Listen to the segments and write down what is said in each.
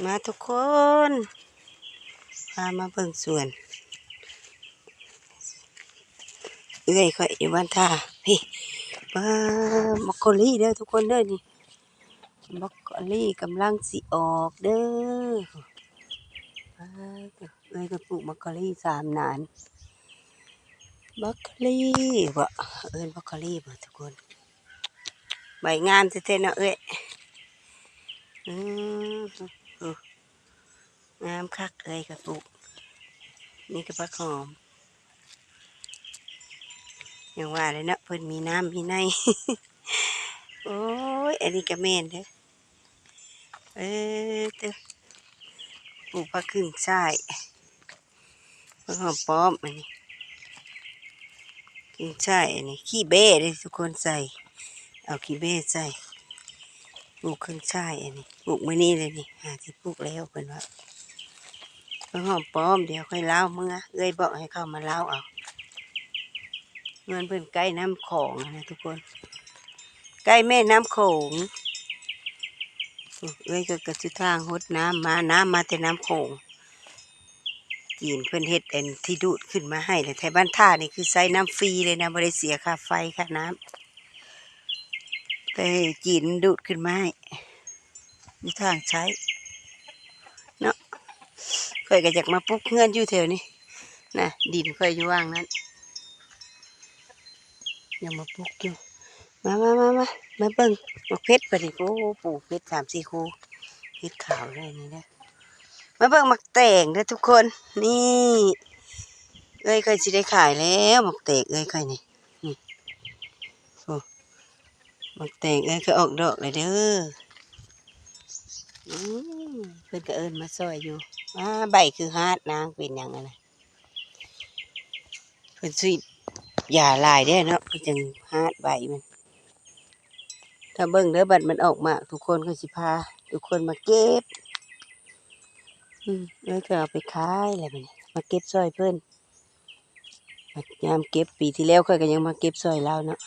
มาทุกคนพามาเบิ่งสวน เอื้อยข่อยอยู่บ้านท่าพี่มามอกโกลี่เด้อทุกคนเด้อนี่มอกโกลี่กำลังสิออกเด้อเอื้อยก็ปลูกมอกโกลี่สามนานมอกโกลี่บ่เอิ้อนมอกโกลี่บ่ทุกคนใบงามแท้ๆเนาะเอ้ยอืม งามคักเอ้ยก็ปลูกนี่ก็ผักหอมอย่างว่าเลยนะเพิ่นมีน้ำมีใน โอ้ย อันนี้ก็แม่นเด้อเออเด้อปลูกผักขึ้นช่ผักหอมป้อมอันนี้ขึ้นช่อันนี้ขี้เบ้เด้อทุกคนใส่ เอาขี้เบ้ใส่ปลูกขึ้นช่อันนี้ปลูกมื้อนี้เลยนี่หาสิปลูกแล้วเพิ่นว่า ผักหอมป้อมเดี๋ยวค่อยเล่าวมื้อเอ้ยบอกให้เข้ามาเล่าเอาเงินเพิ่อนใกล้น้ำโของนะทุกคน ใกล้แม่น้ำโขงเอ้ยก็กระจุทางหดน้ำมาน้ำมาแต่น้ำโขงจีนเพิ่อนเฮ็ดเอันที่ดูดขึ้นมาให้แต่แถวบ้านท่านี่คือใช้น้ำฟรีเลยนะบริเสียค่าไฟค่าน้ำแต่จีนดูดขึ้นมาให้มีทางใช้เนาะ ค่อยก็อยากมาปลูกเงื่อนอยู่แถวนี้นะดินค่อยอยู่ว่างนั้นยังมาปลูกอยู่มามามามามาเบิ่งมาเพชรปะนี่โอ้ปลูกเพชรสามสี่คูเพชรขาวเลยนี่นะมาเบิ่งมักแต่งเด้ทุกคนนี่เอ้ยเคยสิได้ขายแล้วมักแตงเอ้ยเคยนี่นี่โอ้มักแตงเอ้ยเคยออกดอกเลยเด้อ เพิ่อนก็เอิ้นมาซอยอยู่มาใบคือฮาดนางเป็นหยังไงนะเพิ่อนสิอย่าลายได้เนาะจังฮาดใบมัน ถ้าเบิ่งเด้อบัดมันออกมา ทุกคนก็สิพา ทุกคนมาเก็บ อืมแล้วก็เอาไปขายอะไรแบบนี้มาเก็บซอยเพิ่อนยามเก็บปีที่แล้วค่อยก็ยังมาเก็บซอยเล่าเนาะ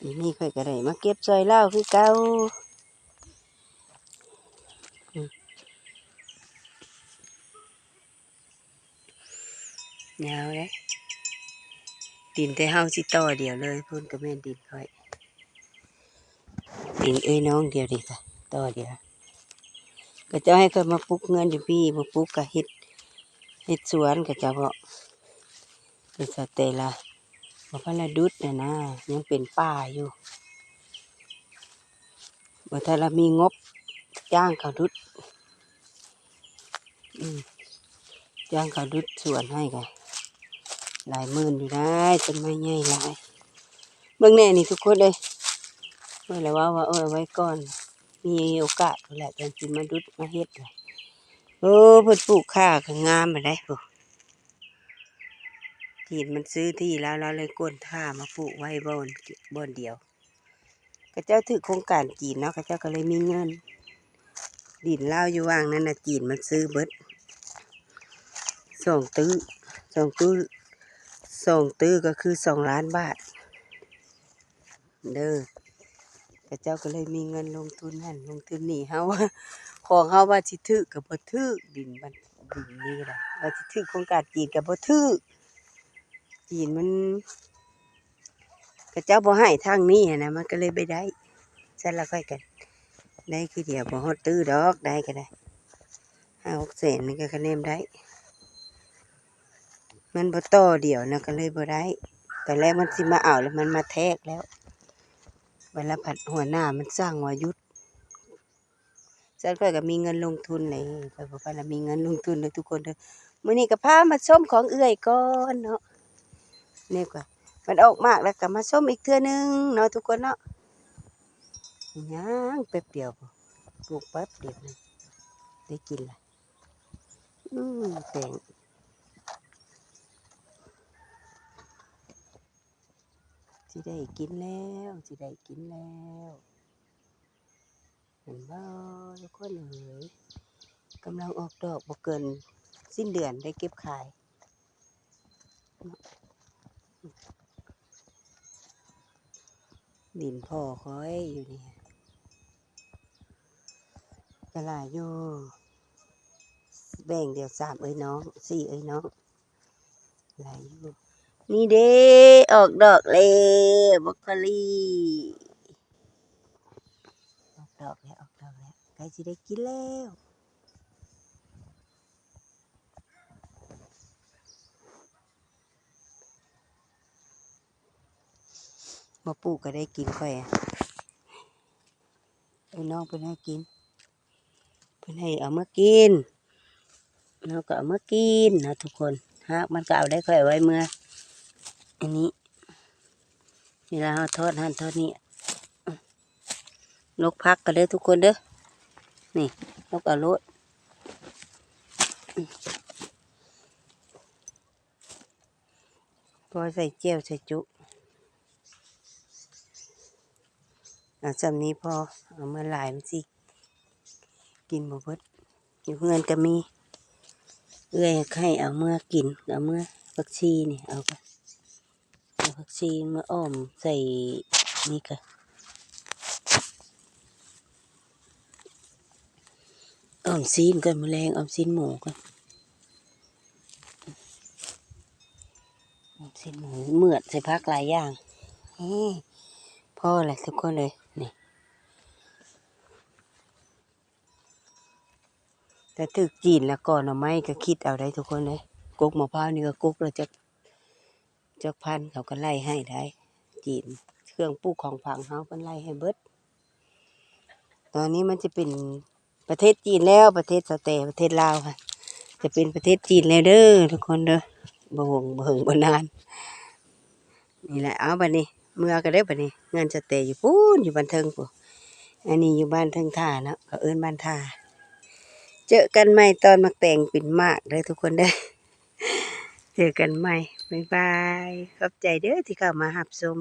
ปีนี้ค่อยก็ได้มาเก็บซอยเล่าคือเก่า ยาวเลยดินแต่เฮาสิต่อเดียวเลยพุ่นก็แม่นดินค่อย ดินเอ้ยน้องเดียวดีค่ะต่อเดียว ก็จะให้เขามาปลูกเงินอยู่พี่มาปลูกกะเฮ็ดเฮ็ดสวนก็จะบอกเป็นสเตล่ะบ่พันละดุดน่ะนะ ยังเป็นป่าอยู่บ่ถ้าเรามีงบจ้างเขาดุดจ้างเขาดุดสวนให้ก็ หลายหมื่นอยู่ได้ต้นไม้ใหญ่หลายเบิ่งแน่นี่ทุกคนเลยเมื่อไรว่าว่าเออไว้ก่อน มีโอกาสแหละจังสิมาดุดมาเฮ็ดเลยโอ้เพิ่นปลูกข้าก็งามมาได้ปุ๊ทีนมันซื้อที่แล้วแล้วเลยก้นท่ามาปลูกไว้บนบนเดียวก็เจ้าถือโครงการจีนเนาะก็เจ้าก็เลยมีเงิน ดินเล่าอยู่ว่างนั่นนะจีนมันซื้อเบิดสองตื้อสองตื้อ สองตื้อก็คือสองล้านบาท เด้อพระเจ้าก็เลยมีเงินลงทุนหันลงทุนนี่เฮาของเฮาว่าสิถือกับบ่ถือดินมันดินนี่แหละว่าสิถือโครงการจีนกับบ่ถือจีนมันพระเจ้าบ่ให้ทางนี้นะมันก็เลยไปได้ซั่นละค่อยกัน ได้คือเดียวบ่ฮอดตื้อดอกได้ก็ได้ห้าหกแสนนี่ก็คะแนนได้ มันบ่ต่อเดียวนะก็เลยบ่ได้ตอนแรกมันสิมาเอาแล้วมันมาแทกแล้วเวลาผัดหัวหน้ามันสร้างวายุทธฉันก็ก็มีเงินลงทุนเลยไปบอกว่าเรามีเงินลงทุนเลยทุกคนเด้อมื้อนี้ก็พามาส้มของเอื้อยก่อนเนาะนี่ก็มันออกมากแล้วก็มาส้มอีกเทื่อนึงเนาะทุกคนเนาะยังแป๊บเดียวปลูกแป๊บเดียวนึงได้กินละอืมแตง สิได้กินแล้วสิได้กินแล้วเห็นบ่ทุกคนเอ๋ยกำลังออกดอกบ่เกิน สิ้นเดือนได้เก็บขายดินพ่อคอยอยู่นี่กระลายอยู่แบ่งเดียวสามเอ้ยน้องสี่เอ้ยน้องหลายอยู่ นี่เด้ออกดอกเลยบรอกโคลีออกดอกแล้วออกดอกแล้วใกล้จะได้กินแล้วมาปลูกก็ได้กินค่อยไอ้น้องเพิ่นให้กินเพิ่นให้เอามากินเราก็เอามากินนะทุกคนหากมันก็เอาได้ค่อยเอาไว้เมื่อ อันนี้เวลาเราทอดหั่นทอดนี่ลกพักกันเด้อทุกคนเด้อนี่ลกเอาโลดพอใส่เจียวใส่จุอาจำนี้พอเอามาหลายมันสิกินบ่เบิดอยู่เพื่อนก็มี เอื้อยให้เอาเมื่อกินเอาเมื่อผักชีนี่เอาไป ผักชีมาอ้อมใส่นี่ค่ะอ้อมซีนก่อนแมลงอ้อมซีนหมูก่อนอ้อมซีนหมูเมือดใส่พักหลายอย่างพ่อแหละทุกคนเลยนี่แต่ถึกจีนแล้วก่อนเอาไม้ก็คิดเอาได้ทุกคนเลยกุกมะพร้าวนี่ก็กุกเราจะ จักพันเขาก็ไล่ให้ได้ จีน เครื่องปลูกของผังเขาก็ไล่ให้เบิด ตอนนี้มันจะเป็นประเทศจีนแล้วประเทศสเตย์ประเทศลาวค่ะ จะเป็นประเทศจีนแล้วเด้อทุกคนเด้อบ่หงบ่หงบ่นาน นี่แหละเอาบัดนี้เมื่อก็ได้บัดนี้เงินสเตย์อยู่ปูนอยู่บ้านเทิงปูอันนี้อยู่บ้านเทิงท่าเนาะเขาเอิ้นบ้านท่าเจอกันใหม่ตอนมักแต่งเป็นมากเด้อทุกคนเด้อ เจอกันใหม่ บ๊ายบาย ขอบใจเด้อที่เข้ามาหับชม